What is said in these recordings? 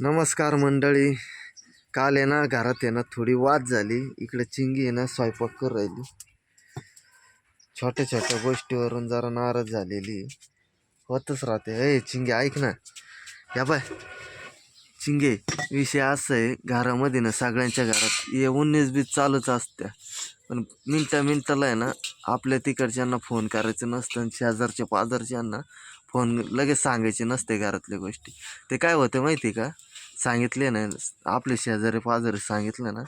नमस्कार मंडळी. काल आहे ना घरात आहे ना थोडी वाद झाली. इकडे चिंगी आहे ना स्वयंपाक करू राहिली. छोट्या छोट्या गोष्टीवरून जरा नाराज झालेली होतच राहते. हे चिंगे ऐक ना. या बाय. चिंगे विषय असं आहे घरामध्ये ना सगळ्यांच्या घरात ये उन्नीस बीस चालूच असत्या. पण मिनटा मिनटाला आहे ना आपल्या तिकडच्यांना फोन करायचं नसतं आणि शेजारच्या पाजारच्यांना फोन लगेच सांगायचे नसते घरातल्या गोष्टी. ते काय होते माहिती का? सांगितले ना आपले शेजारी पाजारी सांगितलं ना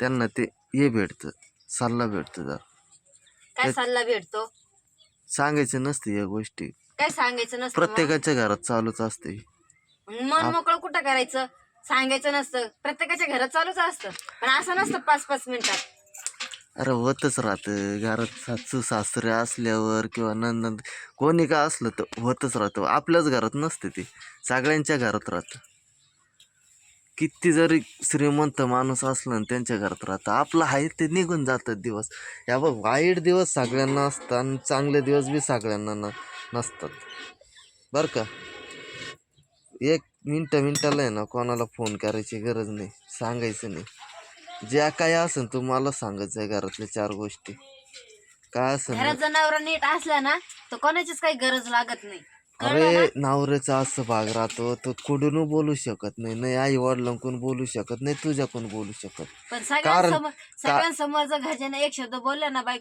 त्यांना ते हे भेटतं सल्ला भेटतं जर. काय सल्ला भेटतो? सांगायचं नसते या गोष्टी. काय सांगायचं नसतं? प्रत्येकाच्या घरात चालूच असते. मन मोकळं कुठं करायचं? सांगायचं नसतं. प्रत्येकाच्या घरात चालूच असतं. पण असं नसतं पाच पाच मिनिटात. अरे होतच राहतं. घरात सासू सासरे असल्यावर किंवा नंद कोणी का असलं तर होतच राहतं. आपल्याच घरात नसते ते. सगळ्यांच्या घरात राहतं. किती जरी श्रीमंत माणूस असला ना त्यांच्या घरात राहतं आपलं आहे ते निघून जातात दिवस. या बघ वाईट दिवस सगळ्यांना असतात आणि चांगले दिवस बी सगळ्यांना न नसतात. बरं का? एक मिनटं मिनटाला आहे ना कोणाला फोन करायची गरज नाही सांगायचं नाही. ज्या काय असेल तू मला सांगायचं आहे घरातल्या चार गोष्टी. काय असेल? घरात जनावर नीट असल्या ना तर कोणाचीच काही गरज लागत नाही. अरे नवऱ्याचा असं भाग राहतो तो कुठून बोलू शकत नाही. नाही आई वडिलांकडून बोलू शकत नाही तुझ्याकडून बोलू शकत पण कारण- सगळ्यांसमोर जर घरच्यांना एक शब्द बोलला ना बाई